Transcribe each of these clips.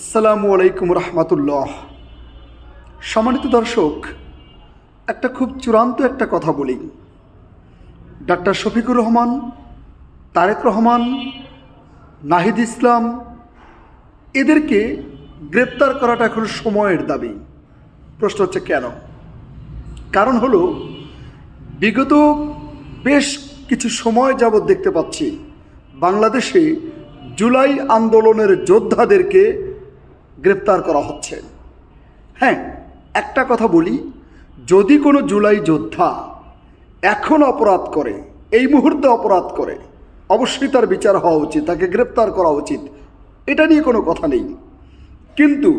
আসসালামু আলাইকুম রহমতুল্লাহ। সম্মানিত দর্শক, একটা খুব চূড়ান্ত একটা কথা বলি। ডাক্তার শফিকুর রহমান, তারেক রহমান, নাহিদ ইসলাম, এদেরকে গ্রেপ্তার করাটা এখন সময়ের দাবি। প্রশ্ন হচ্ছে কেন? কারণ হলো, বিগত বেশ কিছু সময় যাবৎ দেখতে পাচ্ছি, বাংলাদেশে জুলাই আন্দোলনের যোদ্ধাদেরকে গ্রেপ্তার করা হচ্ছে। হ্যাঁ একটা কথা বলি, যদি কোনো জুলাই যোদ্ধা এখন অপরাধ করে, এই মুহূর্তে অপরাধ করে, অবশ্যই তার বিচার হওয়া উচিত, তাকে গ্রেপ্তার করা উচিত, এটা নিয়ে কোনো কথা নেই। কিন্তু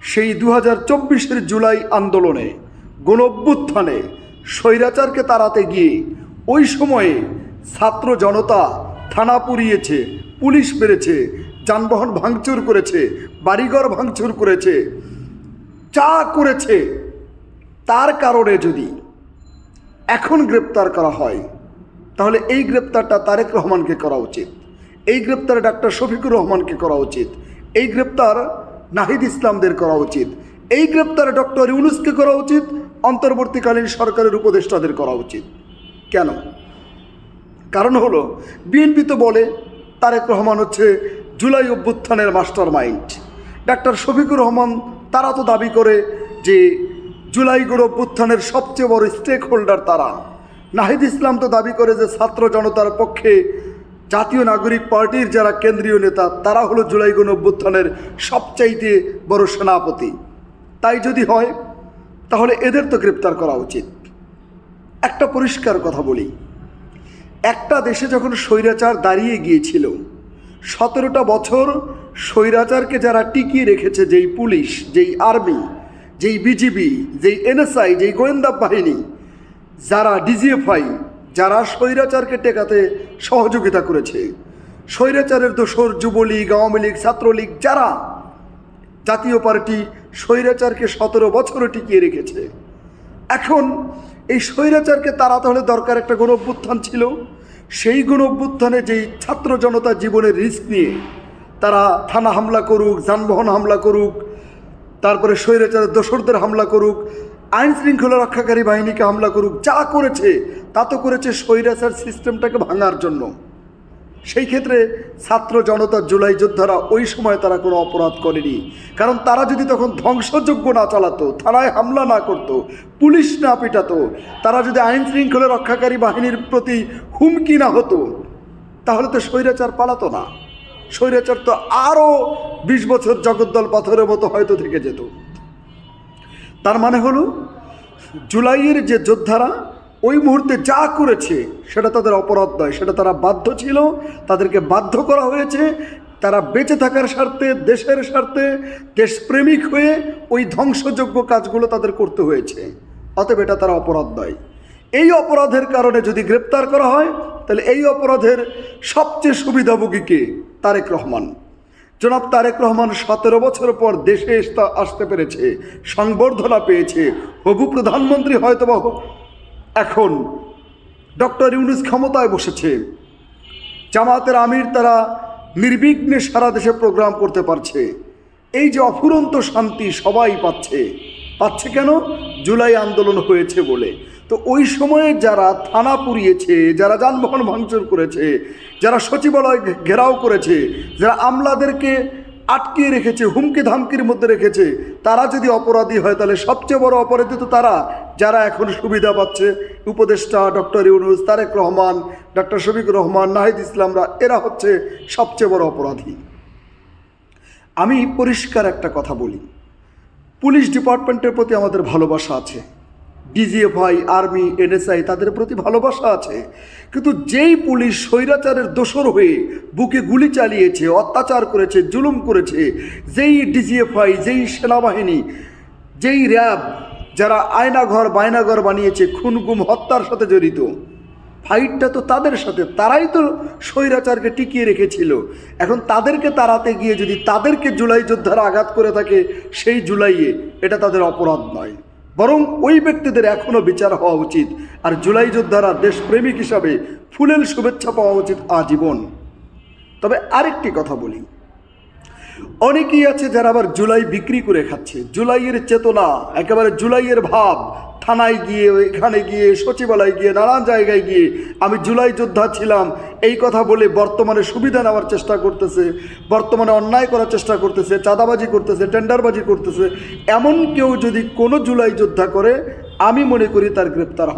সেই দু হাজার চব্বিশের জুলাই আন্দোলনে গণ অভ্যুত্থানে স্বৈরাচারকে তাড়াতে গিয়ে, ওই সময়ে ছাত্র জনতা থানা পুড়িয়েছে, পুলিশ মেরেছে যানবাহন ভাঙচুর করেছে, বাড়িঘর ভাঙচুর করেছে, যা করেছে, তার কারণে যদি এখন গ্রেপ্তার করা হয়, তাহলে এই গ্রেপ্তারটা তারেক রহমানকে করা উচিত। এই গ্রেপ্তার ডাক্তার শফিকুর রহমানকে করা উচিত। এই গ্রেপ্তার নাহিদ ইসলামদের করা উচিত। এই গ্রেপ্তার ডক্টর ইউনুসকে করা উচিত। অন্তর্বর্তীকালীন সরকারের উপদেষ্টাদের করা উচিত। কেন? কারণ হলো, বিএনপি তো বলে, তারেক রহমান হচ্ছে জুলাই অভ্যুত্থানের mastermind doctor Shafiqur Rahman তারা তো দাবি করে যে জুলাই অভ্যুত্থানের সবচেয়ে বড় স্টেক হোল্ডার তারা। নাহিদ ইসলাম তো দাবি করে যে ছাত্র জনতার পক্ষে জাতীয় নাগরিক পার্টির যারা কেন্দ্রীয় নেতা, তারা হলো জুলাই অভ্যুত্থানের সবচাইতে বড় সেনাপতি। তাই যদি হয়, তাহলে এদের তো গ্রেপ্তার করা উচিত। একটা পরিষ্কার কথা বলি। একটা দেশে যখন স্বৈরাচার দাঁড়িয়ে গিয়েছিল সতেরোটা বছর স্বৈরাচারকে যারা টিকিয়ে রেখেছে, যেই পুলিশ, যেই আর্মি, যেই বিজিবি, যেই এনএসআই, যেই গোয়েন্দা বাহিনী, যারা ডিজিএফআই, যারা স্বৈরাচারকে টেকাতে সহযোগিতা করেছে, স্বৈরাচারের দোসর যুবলীগ, আওয়ামী লীগ, ছাত্রলীগ, যারা জাতীয় পার্টি স্বৈরাচারকে সতেরো বছরও টিকিয়ে রেখেছে। এখন এই স্বৈরাচারকে তারা তাহলে দরকার একটা গণ ছিল? সেই গুণ অভ্যুত্থানে যেই ছাত্র জনতা জীবনের রিস্ক নিয়ে তারা থানা হামলা করুক, যানবাহন হামলা করুক, তারপরে স্বৈরাচারের দোসরদের হামলা করুক আইন শৃঙ্খলা রক্ষাকারী বাহিনীকে হামলা করুক, যা করেছে, তা তো করেছে স্বৈরাচার সিস্টেমটাকে ভাঙার জন্য। সেই ক্ষেত্রে ছাত্র জনতা জুলাই যোদ্ধারা ওই সময় তারা কোনো অপরাধ করেনি। কারণ তারা যদি তখন ধ্বংসযোগ্য না চালাতো, থানায় হামলা না করত, পুলিশ না পিটাতো, তারা যদি আইন শৃঙ্খলা রক্ষাকারী বাহিনীর প্রতি হুমকি না হতো, তাহলে তো স্বৈরাচার পালাতো না। স্বৈরাচার তো আরও বিশ বছর জগদ্দল পাথরের মতো হয়তো থেকে যেত। তার মানে হলো, জুলাইয়ের যে যোদ্ধারা ওই মুহূর্তে যা করেছে, সেটা তাদের অপরাধ নয়, সেটা তারা বাধ্য ছিল, তাদেরকে বাধ্য করা হয়েছে। তারা বেঁচে থাকার স্বার্থে, দেশের স্বার্থে, দেশপ্রেমিক হয়ে ওই ধ্বংসযোগ্য কাজগুলো তাদের করতে হয়েছে। অতএব এটা তারা অপরাধ নয়। এই অপরাধের কারণে যদি গ্রেপ্তার করা হয়, তাহলে এই অপরাধের সবচেয়ে সুবিধাভোগীকে তারেক রহমান। জনাব তারেক রহমান সতেরো বছর পর দেশে আসতে- পেরেছে, সংবর্ধনা পেয়েছে। হবু প্রধানমন্ত্রী হয়তো বা এখন ডক্টর ইউনুস ক্ষমতায় বসেছে। জামাতের আমির তারা নির্বিঘ্নে সারা দেশে প্রোগ্রাম করতে পারছে। এই যে অফুরন্ত শান্তি সবাই পাচ্ছে পাচ্ছে কেন? জুলাই আন্দোলন হয়েছে বলে। তো ওই সময়ে যারা থানা পুড়িয়েছে, যারা যানবাহন ভাঙচুর করেছে, যারা সচিবালয় ঘেরাও করেছে, যারা আমলাদেরকে আটকিয়ে রেখেছে হুমকি ধামকির মধ্যে রেখেছে। তারা যদি অপরাধী হয়, তাহলে সবচেয়ে বড় অপরাধী তো তারা, যারা এখন সুবিধা পাচ্ছে। উপদেষ্টা ডক্টর ইউনুস, তারেক রহমান, ডক্টর শফিক রহমান, নাহিদ ইসলামরা, এরা হচ্ছে সবচেয়ে বড় অপরাধী। আমি পরিষ্কার একটা কথা বলি। পুলিশ ডিপার্টমেন্টের প্রতি আমাদের ভালোবাসা আছে। ডিজিএফআই আর্মি এনএসআই তাদের প্রতি ভালোবাসা আছে। কিন্তু যেই পুলিশ স্বৈরাচারের দোসর হয়ে বুকে গুলি চালিয়েছে, অত্যাচার করেছে, জুলুম করেছে, যেই ডিজিএফআই যেই সেনাবাহিনী, যেই র্যাব যারা আয়নাঘর, বায়নাঘর বানিয়েছে খুন গুম হত্যার সাথে জড়িত, ফাইটটা তো তাদের সাথে, তারাই তো স্বৈরাচারকে টিকিয়ে রেখেছিল। এখন তাদেরকে তাড়াতে গিয়ে যদি তাদেরকে জুলাই যোদ্ধারা আঘাত করে থাকে, সেই জুলাইয়ে এটা তাদের অপরাধ নয়। বরং ওই ব্যক্তিদের এখনও বিচার হওয়া উচিত। আর জুলাই যোদ্ধারা দেশপ্রেমিক হিসাবে ফুলেল শুভেচ্ছা পাওয়া উচিত আজীবন। তবে আরেকটি কথা বলি। অনেকেই আছে যারা আবার জুলাই বিক্রি করে খাচ্ছে। জুলাইয়ের চেতনা, একেবারে জুলাইয়ের ভাব। থানায় গিয়ে এখানে গিয়ে, সচিবালয়ে গিয়ে, নানান জায়গায় গিয়ে আমি জুলাই যোদ্ধা ছিলাম। এই কথা বলে বর্তমানে সুবিধা নেওয়ার চেষ্টা করতেছে, বর্তমানে অন্যায় করার চেষ্টা করতেছে, চাঁদাবাজি করতেছে, টেন্ডারবাজি করতেছে। এমন কেউ যদি কোনো জুলাই যোদ্ধা করে, আমি মনে করি তার গ্রেপ্তার